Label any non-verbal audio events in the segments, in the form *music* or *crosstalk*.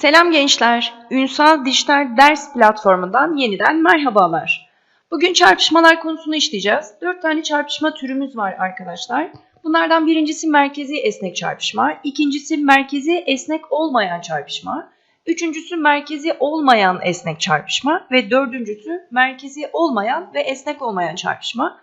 Selam gençler. Ünsal Dijital Ders Platformu'ndan yeniden merhabalar. Bugün çarpışmalar konusunu işleyeceğiz. Dört tane çarpışma türümüz var arkadaşlar. Bunlardan birincisi merkezi esnek çarpışma, ikincisi merkezi esnek olmayan çarpışma, üçüncüsü merkezi olmayan esnek çarpışma ve dördüncüsü merkezi olmayan ve esnek olmayan çarpışma.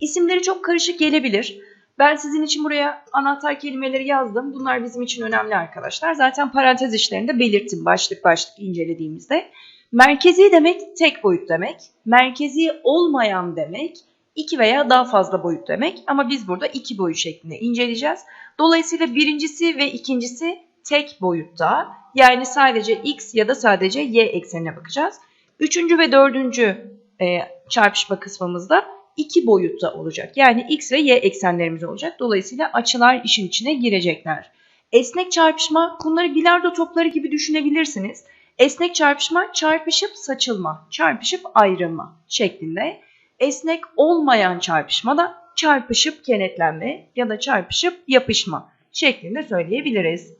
İsimleri çok karışık gelebilir. Ben sizin için buraya anahtar kelimeleri yazdım. Bunlar bizim için önemli arkadaşlar. Zaten parantez içlerinde belirttim başlık başlık incelediğimizde. Merkezi demek tek boyut demek. Merkezi olmayan demek iki veya daha fazla boyut demek. Ama biz burada iki boyut şeklinde inceleyeceğiz. Dolayısıyla birincisi ve ikincisi tek boyutta. Yani sadece x ya da sadece y eksenine bakacağız. Üçüncü ve dördüncü e, çarpışma kısmımızda iki boyutta olacak. Yani x ve y eksenlerimiz olacak. Dolayısıyla açılar işin içine girecekler. Esnek çarpışma bunları bilardo topları gibi düşünebilirsiniz. Esnek çarpışma çarpışıp saçılma, çarpışıp ayrılma şeklinde. Esnek olmayan çarpışma da çarpışıp kenetlenme ya da çarpışıp yapışma şeklinde söyleyebiliriz.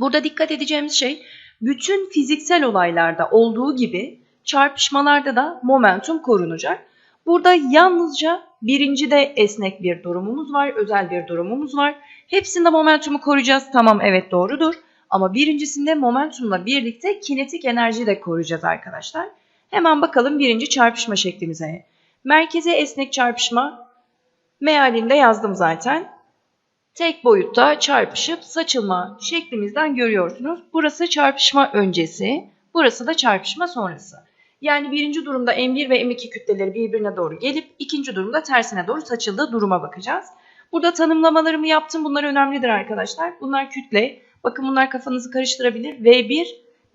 Burada dikkat edeceğimiz şey bütün fiziksel olaylarda olduğu gibi çarpışmalarda da momentum korunacak. Burada yalnızca birincide esnek bir durumumuz var, özel bir durumumuz var. Hepsinde momentumu koruyacağız. Tamam evet doğrudur. Ama birincisinde momentumla birlikte kinetik enerji de koruyacağız arkadaşlar. Hemen bakalım birinci çarpışma şeklimize. Merkeze esnek çarpışma mealinde yazdım zaten. Tek boyutta çarpışıp saçılma şeklimizden görüyorsunuz. Burası çarpışma öncesi, burası da çarpışma sonrası. Yani birinci durumda M1 ve M2 kütleleri birbirine doğru gelip ikinci durumda tersine doğru saçıldığı duruma bakacağız. Burada tanımlamalarımı yaptım. Bunlar önemlidir arkadaşlar. Bunlar kütle. Bakın bunlar kafanızı karıştırabilir. V1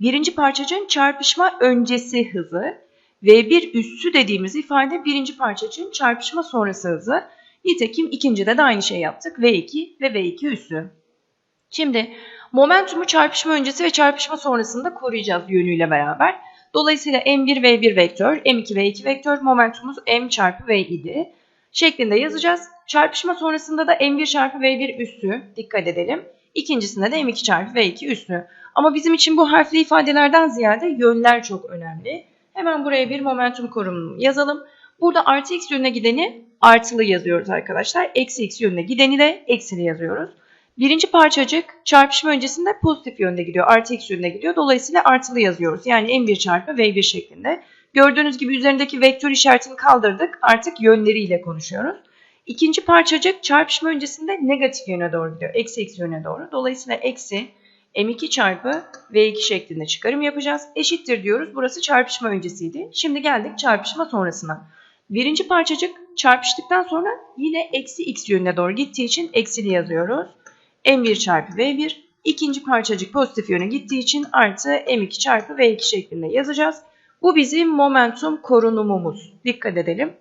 birinci parçacığın çarpışma öncesi hızı. V1 üssü dediğimiz ifade birinci parçacığın çarpışma sonrası hızı. Nitekim ikincide de aynı şey yaptık. V2 ve V2 üssü. Şimdi momentumu çarpışma öncesi ve çarpışma sonrasında koruyacağız yönüyle beraber. Dolayısıyla M1 V1 vektör, M2 V2 vektör, momentumumuz M çarpı V idi. Şeklinde yazacağız. Çarpışma sonrasında da M1 çarpı V1 üssü, dikkat edelim. İkincisinde de M2 çarpı V2 üssü. Ama bizim için bu harfli ifadelerden ziyade yönler çok önemli. Hemen buraya bir momentum korumunu yazalım. Burada artı x yönüne gideni artılı yazıyoruz arkadaşlar. Eksi x yönüne gideni de eksili yazıyoruz. Birinci parçacık çarpışma öncesinde pozitif yönde gidiyor. Artı x yönde gidiyor. Dolayısıyla artılı yazıyoruz. Yani m1 çarpı v1 şeklinde. Gördüğünüz gibi üzerindeki vektör işaretini kaldırdık. Artık yönleriyle konuşuyoruz. İkinci parçacık çarpışma öncesinde negatif yöne doğru gidiyor. Eksi x yöne doğru. Dolayısıyla eksi m2 çarpı v2 şeklinde çıkarım yapacağız. Eşittir diyoruz. Burası çarpışma öncesiydi. Şimdi geldik çarpışma sonrasına. Birinci parçacık çarpıştıktan sonra yine eksi x yönüne doğru gittiği için eksili yazıyoruz. M1 çarpı V1. İkinci parçacık pozitif yöne gittiği için artı M2 çarpı V2 şeklinde yazacağız. Bu bizim momentum korunumumuz. Dikkat edelim.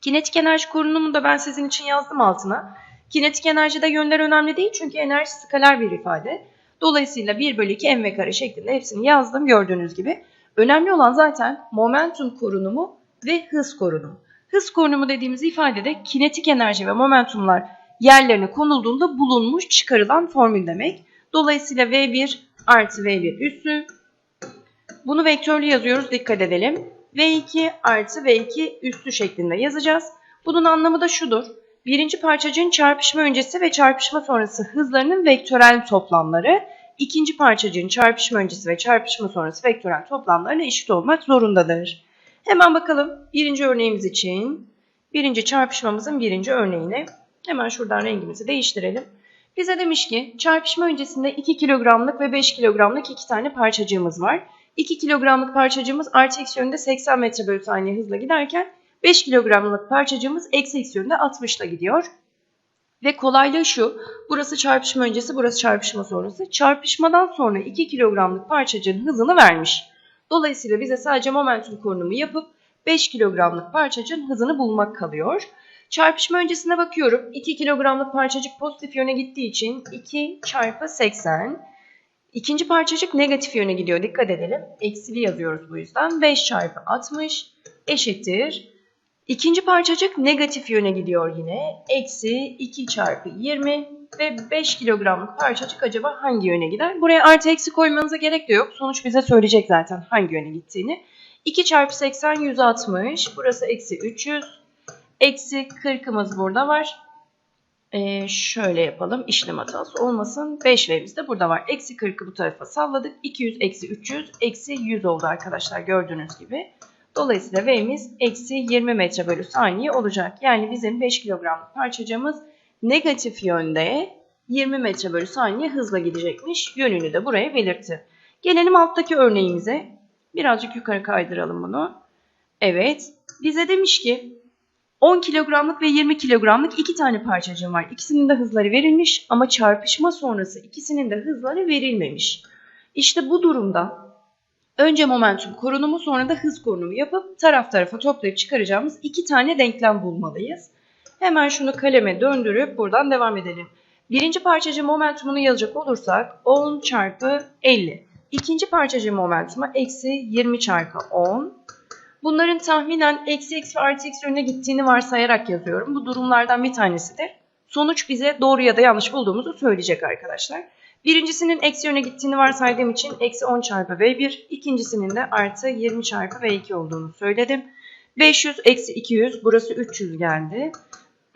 Kinetik enerji korunumu da ben sizin için yazdım altına. Kinetik enerjide yönler önemli değil çünkü enerji skaler bir ifade. Dolayısıyla 1 bölü 2 mv kare şeklinde hepsini yazdım gördüğünüz gibi. Önemli olan zaten momentum korunumu ve hız korunumu. Hız korunumu dediğimiz ifadede kinetik enerji ve momentumlar yerlerine konulduğunda bulunmuş çıkarılan formül demek. Dolayısıyla V1 artı V1 üssü. Bunu vektörlü yazıyoruz dikkat edelim. V2 artı V2 üssü şeklinde yazacağız. Bunun anlamı da şudur. Birinci parçacığın çarpışma öncesi ve çarpışma sonrası hızlarının vektörel toplamları ikinci parçacığın çarpışma öncesi ve çarpışma sonrası vektörel toplamlarına eşit olmak zorundadır. Hemen bakalım birinci örneğimiz için birinci çarpışmamızın birinci örneğini Hemen şuradan rengimizi değiştirelim. Bize demiş ki çarpışma öncesinde 2 kilogramlık ve 5 kilogramlık iki tane parçacığımız var. 2 kilogramlık parçacığımız artı x yönünde 80 metre bölü saniye hızla giderken 5 kilogramlık parçacığımız eksi x yönünde 60 ile gidiyor. Ve kolaylığı şu, burası çarpışma öncesi, burası çarpışma sonrası. Çarpışmadan sonra 2 kilogramlık parçacığın hızını vermiş. Dolayısıyla bize sadece momentum korunumu yapıp 5 kilogramlık parçacığın hızını bulmak kalıyor. Çarpışma öncesine bakıyorum. 2 kilogramlık parçacık pozitif yöne gittiği için 2 çarpı 80. İkinci parçacık negatif yöne gidiyor. Dikkat edelim. Eksili yazıyoruz bu yüzden. 5 çarpı 60 eşittir. İkinci parçacık negatif yöne gidiyor yine. Eksi 2 çarpı 20 ve 5 kilogramlık parçacık acaba hangi yöne gider? Buraya artı eksi koymanıza gerek de yok. Sonuç bize söyleyecek zaten hangi yöne gittiğini. 2 çarpı 80 160. Burası eksi 300. Eksi 40'ımız burada var. Ee, şöyle yapalım. işlem hatası olmasın. 5 V'miz de burada var. Eksi 40'ı bu tarafa salladık. 200 eksi 300 eksi 100 oldu arkadaşlar gördüğünüz gibi. Dolayısıyla V'miz eksi 20 metre bölü saniye olacak. Yani bizim 5 kilogramlık parçacığımız negatif yönde 20 metre bölü saniye hızla gidecekmiş. Yönünü de buraya belirtti. Gelelim alttaki örneğimize. Birazcık yukarı kaydıralım bunu. Evet. Bize demiş ki 10 kilogramlık ve 20 kilogramlık iki tane parçacığım var. İkisinin de hızları verilmiş ama çarpışma sonrası ikisinin de hızları verilmemiş. İşte bu durumda önce momentum korunumu sonra da hız korunumu yapıp taraf tarafa toplayıp çıkaracağımız iki tane denklem bulmalıyız. Hemen şunu kaleme döndürüp buradan devam edelim. Birinci parçacığın momentumunu yazacak olursak 10 çarpı 50. İkinci parçacığın momentumu eksi 20 çarpı 10. Bunların tahminen eksi eksi ve artı eksi yönüne gittiğini varsayarak yazıyorum. Bu durumlardan bir tanesidir. Sonuç bize doğru ya da yanlış bulduğumuzu söyleyecek arkadaşlar. Birincisinin eksi yöne gittiğini varsaydığım için eksi 10 çarpı V1. ikincisinin de artı 20 çarpı V2 olduğunu söyledim. 500 eksi 200 burası 300 geldi.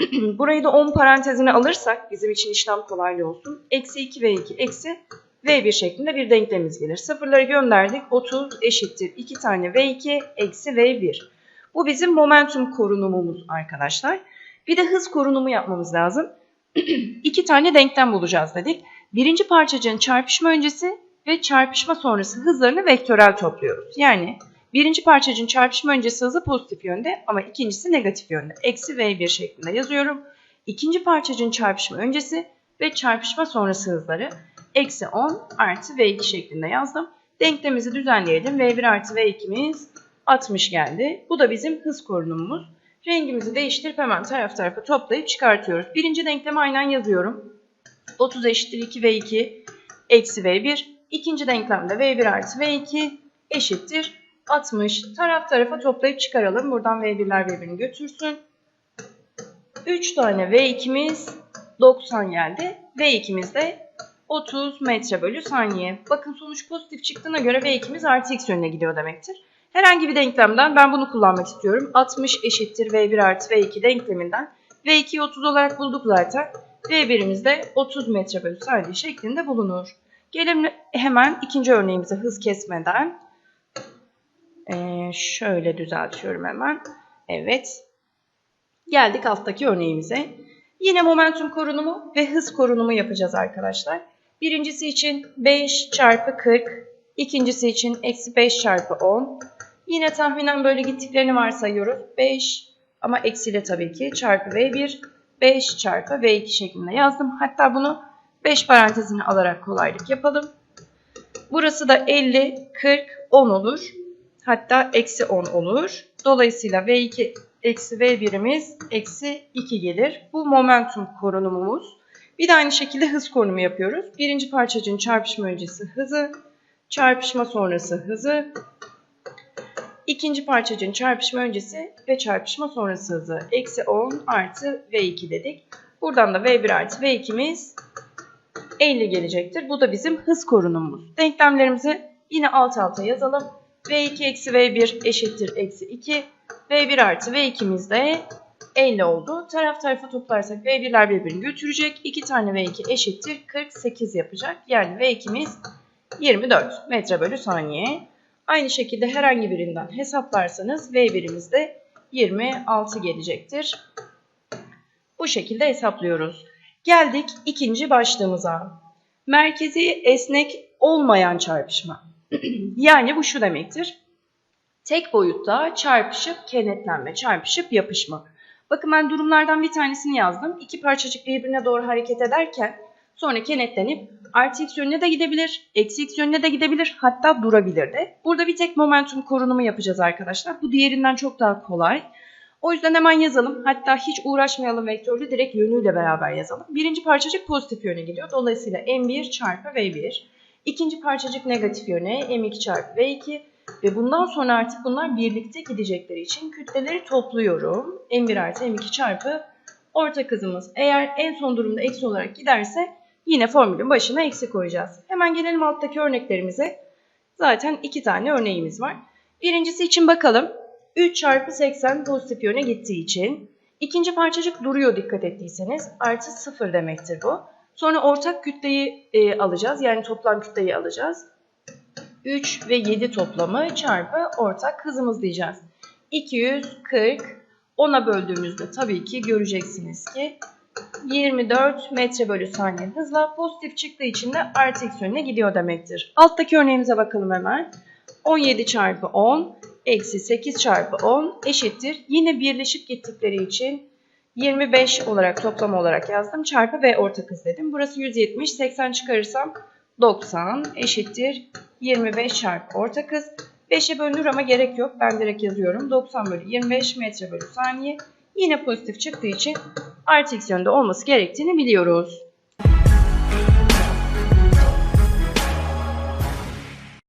*clears throat* Burayı da 10 parantezine alırsak bizim için işlem kolaylığı olsun. Eksi 2 V2 eksi V1 şeklinde bir denklemimiz gelir. Sıfırları gönderdik. 30 eşittir 2 tane V2 eksi V1. Bu bizim momentum korunumumuz arkadaşlar. Bir de hız korunumu yapmamız lazım. *clears throat* İki tane denklem bulacağız dedik. Birinci parçacığın çarpışma öncesi ve çarpışma sonrası hızlarını vektörel topluyoruz. Yani birinci parçacığın çarpışma öncesi hızı pozitif yönde ama ikincisi negatif yönde. Eksi V1 şeklinde yazıyorum. İkinci parçacığın çarpışma öncesi ve çarpışma sonrası hızları eksi 10 artı V2 şeklinde yazdım. Denklemimizi düzenleyelim. V1 artı V2'miz 60 geldi. Bu da bizim hız korunumumuz. Rengimizi değiştirip hemen taraf tarafa toplayıp çıkartıyoruz. Birinci denklemi aynen yazıyorum. 30 eşittir 2V2 eksi V1. İkinci denklemde V1 artı V2 eşittir 60. Taraf tarafa toplayıp çıkaralım. Buradan V1'ler birbirini götürsün. 3 tane V2'miz 90 geldi. V2'miz de 30 metre bölü saniye. Bakın sonuç pozitif çıktığına göre V2'miz artı x yönüne gidiyor demektir. Herhangi bir denklemden ben bunu kullanmak istiyorum. 60 eşittir V1 artı V2 denkleminden. V2'yi 30 olarak bulduk zaten. V1'imiz de 30 metre bölü saniye şeklinde bulunur. Gelin hemen ikinci örneğimize hız kesmeden. Ee, şöyle düzeltiyorum hemen. Evet. Geldik alttaki örneğimize. Yine momentum korunumu ve hız korunumu yapacağız arkadaşlar. Birincisi için 5 çarpı 40, ikincisi için eksi 5 çarpı 10. Yine tahminen böyle gittiklerini varsayıyoruz. 5 ama eksiyle tabii ki çarpı V1, 5 çarpı V2 şeklinde yazdım. Hatta bunu 5 parantezine alarak kolaylık yapalım. Burası da 50, 40, 10 olur. Hatta eksi 10 olur. Dolayısıyla V2 eksi V1'imiz eksi 2 gelir. Bu momentum korunumumuz. Bir de aynı şekilde hız korunumu yapıyoruz. Birinci parçacığın çarpışma öncesi hızı, çarpışma sonrası hızı, ikinci parçacığın çarpışma öncesi ve çarpışma sonrası hızı. Eksi 10 artı V2 dedik. Buradan da V1 artı V2'miz 50 gelecektir. Bu da bizim hız korunumumuz. Denklemlerimizi yine alt alta yazalım. V2 eksi V1 eşittir eksi 2. V1 artı V2'miz de 50 oldu. Taraf tarafa toplarsak V1'ler birbirini götürecek. 2 tane V2 eşittir 48 yapacak. Yani V2'miz 24 metre bölü saniye. Aynı şekilde herhangi birinden hesaplarsanız V1'imiz de 26 gelecektir. Bu şekilde hesaplıyoruz. Geldik ikinci başlığımıza. Merkezi esnek olmayan çarpışma. *clears throat* yani bu şu demektir. Tek boyutta çarpışıp kenetlenme, çarpışıp yapışma. Bakın ben durumlardan bir tanesini yazdım. İki parçacık birbirine doğru hareket ederken sonra kenetlenip artı x yönüne de gidebilir, eksi x yönüne de gidebilir, hatta durabilir de. Burada bir tek momentum korunumu yapacağız arkadaşlar. Bu diğerinden çok daha kolay. O yüzden hemen yazalım. Hatta hiç uğraşmayalım vektörlü direkt yönüyle beraber yazalım. Birinci parçacık pozitif yöne gidiyor. Dolayısıyla m1 çarpı v1. İkinci parçacık negatif yöne m2 çarpı v2. Ve bundan sonra artık bunlar birlikte gidecekleri için kütleleri topluyorum. M1 artı M2 çarpı ortak hızımız. Eğer en son durumda eksi olarak giderse yine formülün başına eksi koyacağız. Hemen gelelim alttaki örneklerimize. Zaten iki tane örneğimiz var. Birincisi için bakalım. 3 çarpı 80 pozitif yöne gittiği için. İkinci parçacık duruyor dikkat ettiyseniz. Artı 0 demektir bu. Sonra ortak kütleyi e, alacağız. Yani toplam kütleyi alacağız. 3 ve 7 toplamı çarpı ortak hızımız diyeceğiz. 240 10'a böldüğümüzde tabii ki göreceksiniz ki 24 metre bölü saniye hızla pozitif çıktığı için de artı yönüne gidiyor demektir. Alttaki örneğimize bakalım hemen. 17 çarpı 10 eksi 8 çarpı 10 eşittir. Yine birleşip gittikleri için 25 olarak toplam olarak yazdım. Çarpı ve ortak hız dedim. Burası 170. 80 çıkarırsam 90 eşittir. 25 çarpı ortak hız. 5'e bölünür ama gerek yok. Ben direkt yazıyorum. 90 bölü 25 metre bölü saniye. Yine pozitif çıktığı için artı x yönde olması gerektiğini biliyoruz.